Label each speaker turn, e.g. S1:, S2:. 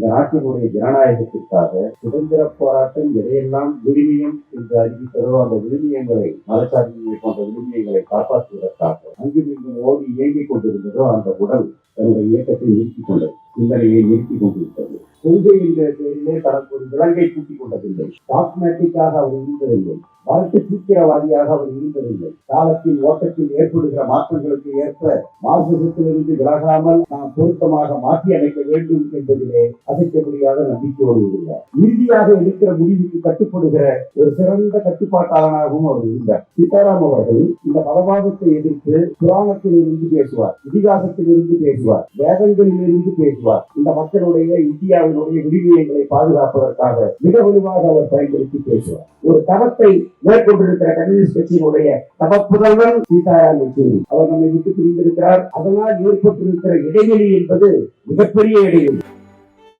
S1: இந்த நாட்டினுடைய ஜனநாயகத்திற்காக சுதந்திர போராட்டம் எதையெல்லாம் விழுமியம் என்று அறிவித்ததோ அந்த விழுமியங்களை மதச்சார்பின்மை போன்ற விழுமியங்களை காப்பாற்றுவதற்காக அங்கும் இங்கும் ஓடி இயங்கிக் கொண்டிருந்ததோ அந்த உடல் தன்னுடைய இயக்கத்தை நிறுத்திக் கொண்டது சிந்தனையை நிறுத்திக் கொண்டிருக்கிறது கொள்கை என்ற பெயரிலே தனக்கு ஒரு விலங்கை கூட்டிக் கொண்டதில்லை. டாக்மேட்டிக்காக அவர் இருந்ததில்லை. வரட்டு சீக்கிரவாதியாக அவர் இருந்ததில்லை. காலத்தின் ஓட்டத்தில் ஏற்படுகிற மாற்றங்களுக்கு ஏற்ப மார்க்சிசத்திலிருந்து விலகாமல் நாம் பொருத்தமாக மாற்றி அமைக்க வேண்டும் என்பதிலே அசைக்க முடியாத நம்பிக்கையோடு இருந்தார். இறுதியாக எடுக்கிற முடிவுக்கு கட்டுப்படுகிற ஒரு சிறந்த கட்டுப்பாட்டாளனாகவும் அவர் இருந்தார். சீதாராம் அவர்கள் இந்த மதவாதத்தை எதிர்த்து புராணத்தில் இருந்து பேசுவார் இதிகாசத்தில் இருந்து பேசுவார் வேதங்களில் இருந்து பேசுவார். இந்த மக்களுடைய இந்தியாவினுடைய விடுவியங்களை பாதுகாப்பதற்காக மிக வலுவாக அவர் பயன்படுத்தி பேசுவார். ஒரு தரத்தை மேற்கொண்டிருக்கிற கம்யூனிஸ்ட் கட்சியினுடைய தவப்புதல்வன் சீதாராம் யெச்சூரி. அவர் நம்மை விட்டு பிரிந்திருக்கிறார். அதனால் ஏற்பட்டிருக்கிற இடைவெளி என்பது மிகப்பெரிய இடைவெளி.